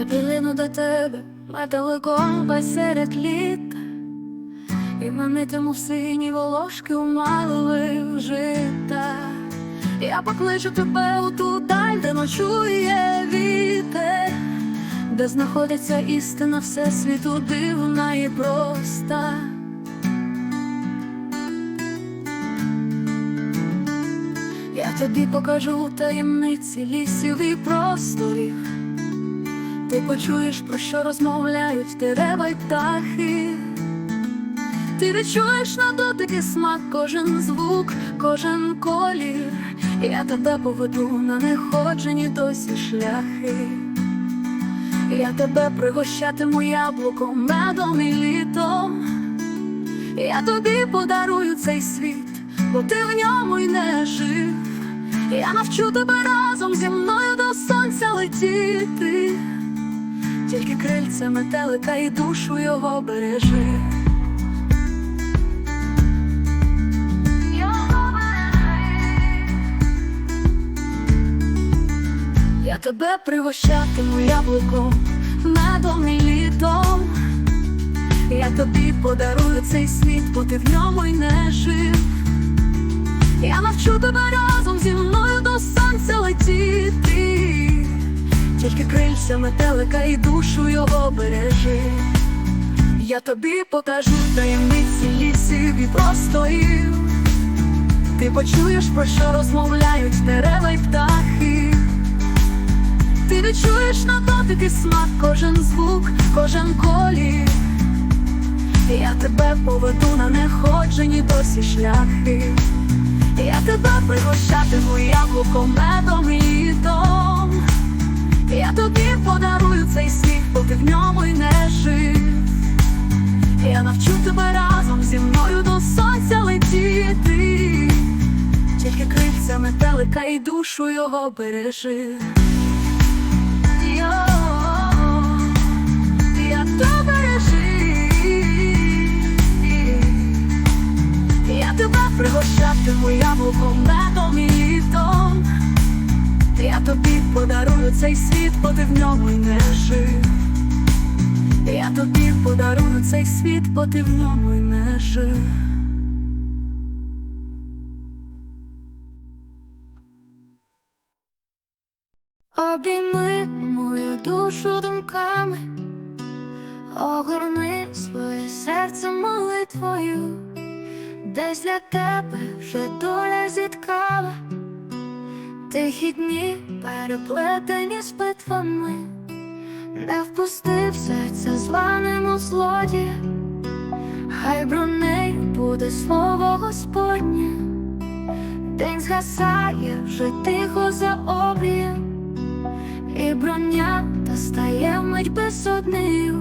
Я прилину до тебе, металиком посеред літа, і манитиму в сині волошки у малових жита. Я покличу тебе у ту даль, де ночує вітер, де знаходиться істина всесвіту дивна і проста. Я тобі покажу таємниці лісів і просторів. Ти почуєш, про що розмовляють дерева й птахи. Ти відчуєш на дотики смак, кожен звук, кожен колір. Я тебе поведу на неходжені досі шляхи. Я тебе пригощатиму яблуком, медом і літом. Я тобі подарую цей світ, бо ти в ньому й не жив. Я навчу тебе разом зі мною до сонця летіти, тільки крильця метелика і душу його бережи. Його бережи. Я тебе пригощатиму яблуком, медом і літом. Я тобі подарую цей світ, бо ти в ньому й не жив. Я навчу тебе разом зі мною до сонця летіти, тільки крильця метелика і душу його бережи. Я тобі покажу таємниці лісів і простоїв. Ти почуєш, про що розмовляють дерева й птахи. Ти відчуєш на дотики смак, кожен звук, кожен колір. Я тебе поведу на неходжені досі шляхи. Я тебе пригощатиму яблуком, медом і літом. Я тобі подарую цей світ, бо ти в ньому й не жив. Я навчу тебе разом зі мною до сонця летіти, тільки крильця метелика і душу його бережи. Я то бережи. Я тебе пригощатиму яблуком, медом і літом. Я тобі подарую цей світ, бо ти в ньому й не жив. Я тобі подарую цей світ, бо ти в ньому й не жив. Обійми мою душу думками, огорни своє серце молитвою, десь для тебе вже доля зіткала, тихі дні переплетені з битвами, не впусти в серце зланому злодія, хай бронею буде слово Господнє, день згасає вже тихо за обрієм. І броня та стає мить безоднею,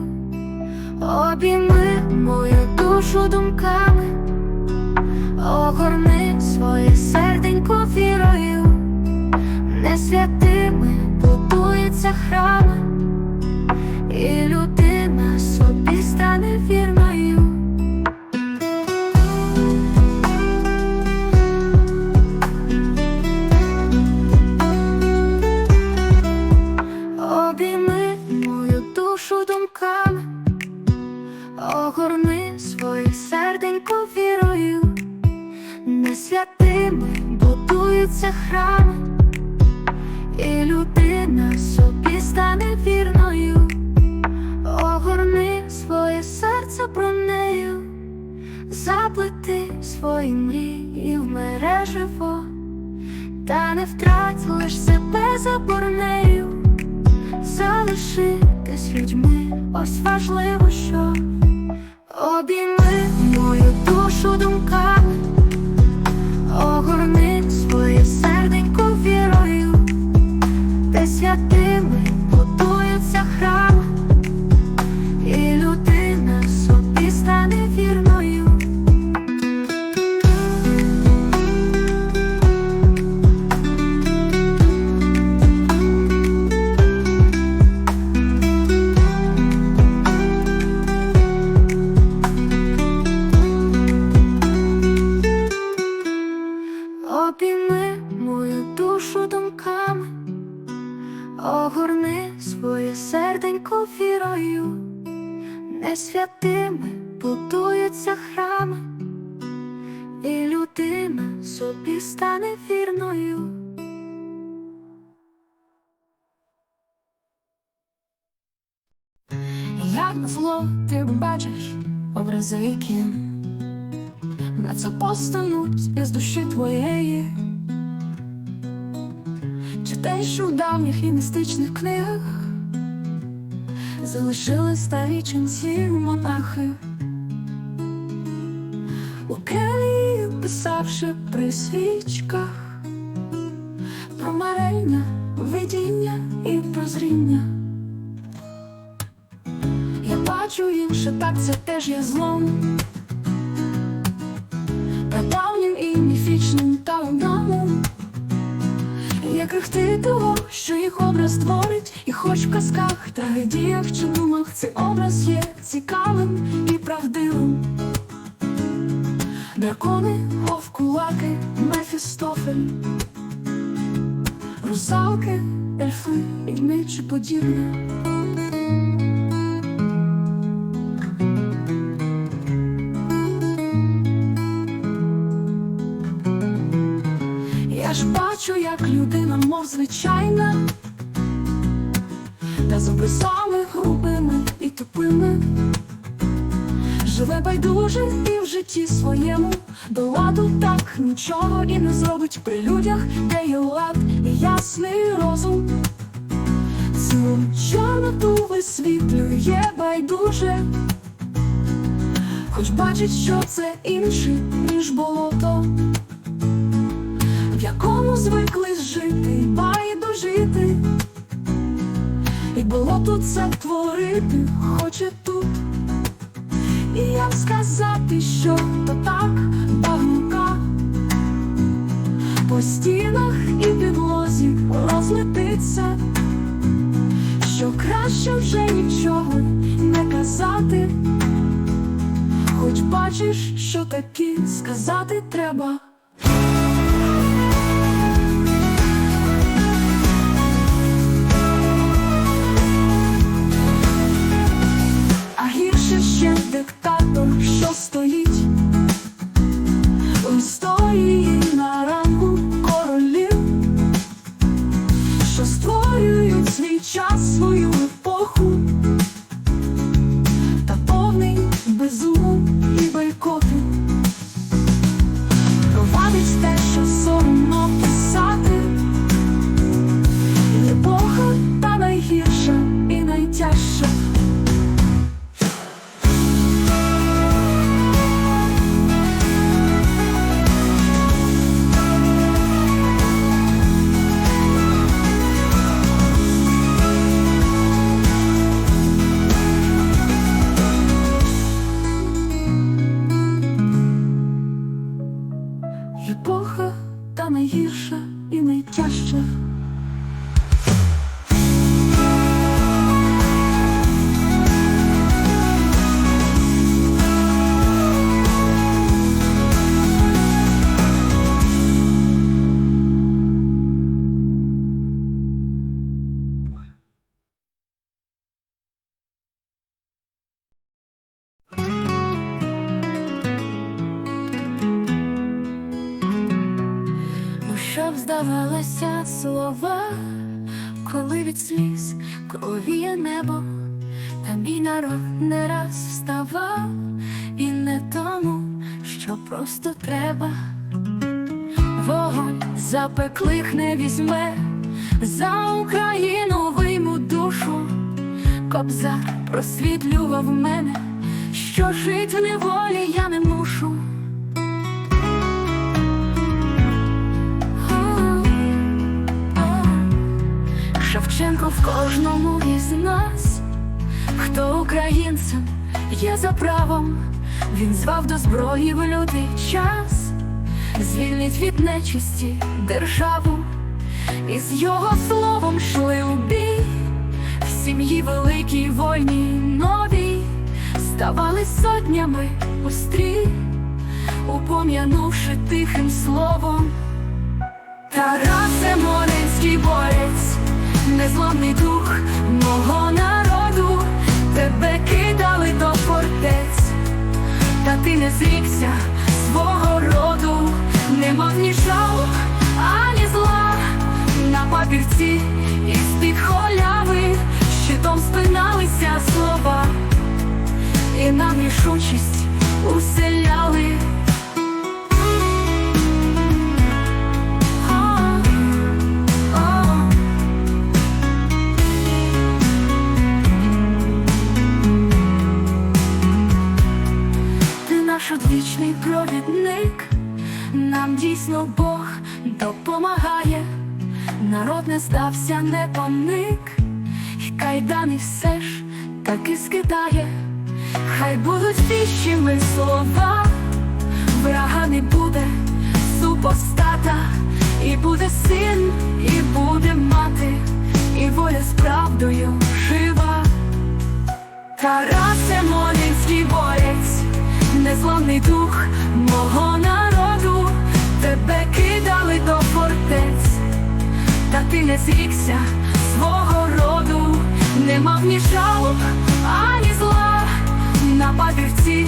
обійми мою душу думками, огорни своє серденько вірою, святими будуються храми, і людина не лиш себе за борнею. Залишитись людьми, ось важливо, що обійми мою душу думками, собі стане вірною. Як назло ти бачиш образи кін, на це постануть із душі твоєї. Читаєш у давніх і містичних книгах, залишили старі ченці монахи, писавши при свічках про марення, видіння і прозріння. Я бачу інше, так це теж є злом. Прадавнім і міфічним та одному. Є крихти того, що їх образ творить, і хоч в казках, трагедіях чи думах цей образ є цікавим і правдивим. Дракони, вовкулаки, Мефістофель, русалки, ельфи, відьми чи подібне. Я ж бачу, як людина, мов звичайна, та з живе байдуже і в житті своєму до ладу так нічого і не зробить при людях, де є лад і ясний розум. Цю чорноту висвітлює байдуже, хоч бачить, що це інше, ніж болото в якому звикли жити, байдужити, і було тут це творити, хоче тут. І як сказати, що то так багнюка по стінах і підлозі розлетиться, що краще вже нічого не казати, хоч бачиш, що таки сказати треба. І найтяжча. Здавалося коли від сліз кровіє небо, та мій народ не раз вставав, і не тому, що просто треба. Вогонь запеклих не візьме, за Україну вийму душу, кобзар просвітлював мене, що жить в неволі я не мушу. Шевченко в кожному із нас, хто українцем є за правом, він звав до зброї в лютий час, звільнить від нечисті державу, і з його словом йшли у бій, в сім'ї великій вольній новій, ставали сотнями у упом'янувши тихим словом. Тарасе Монинський борець, незламний дух мого народу, тебе кидали до фортець, та ти не зрікся свого роду, не мав ні жалу, ані зла. На папірці і з-під холяви, щитом спиналися слова, і нам рішучість уселяли. Здався, не поник, і кайдани все ж таки скидає, хай будуть віщими слова, врага не буде супостата, і буде син, і буде мати, і воля з правдою жива. Тарасе Молінський борець, незламний дух мого народу, ти не зрікся свого роду, не мав ні жалоб, ані зла. На папірці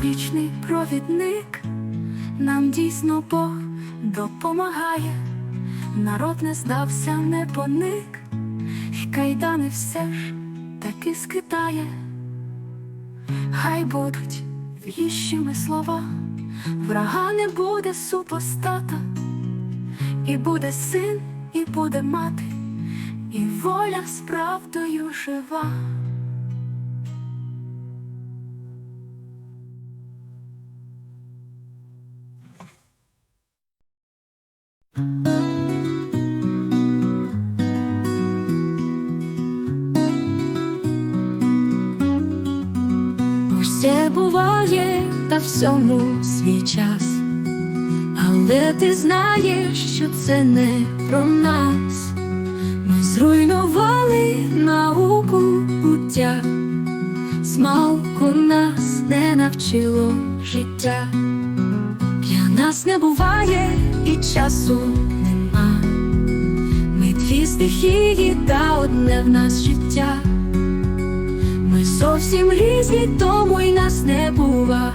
Одвічний провідник, нам дійсно Бог допомагає, народ не здався, не поник, і кайдани все ж таки скидає. Хай будуть віщими слова, врага не буде супостата, і буде син, і буде мати, і воля з правдою жива. Буває та всьому свій час, але ти знаєш, що це не про нас. Ми зруйнували науку буття, смалку нас не навчило життя. Для нас не буває і часу нема. Ми дві стихії та одне в нас життя. Зовсім різні, тому й нас не бува.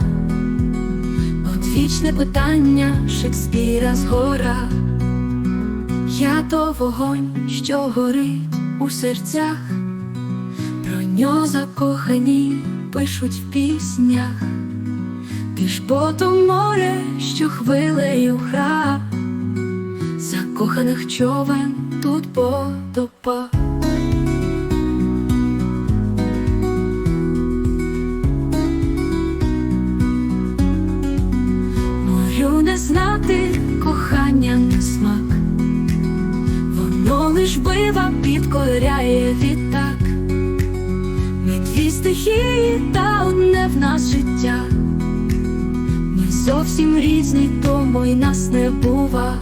Одвічне питання Шекспіра згора. Я то вогонь, що горить у серцях, про нього закохані пишуть в піснях. Ти ж потом море, що хвилею гра, закоханих човен тут потопа. Кохання на смак, воно лиш бива підкоряє відтак. Ми дві стихії та одне в нас життя. Ми зовсім різні, тому й нас не бува.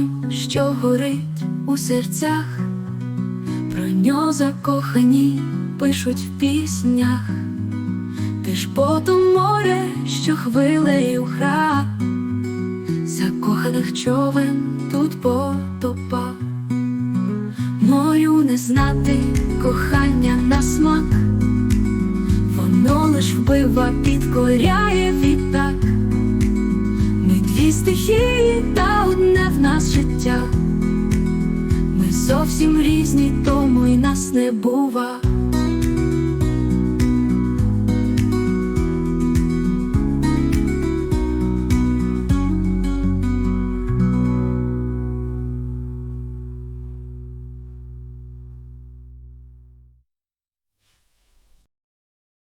Вогонь, що горить у серцях, про нього закохані пишуть в піснях, ти ж потом море, що хвилею гра, закоханих човен тут потопа, морю не знати кохання на смак, воно лиш вбива, підкоряє життя. Ми зовсім різні, тому й нас не бува.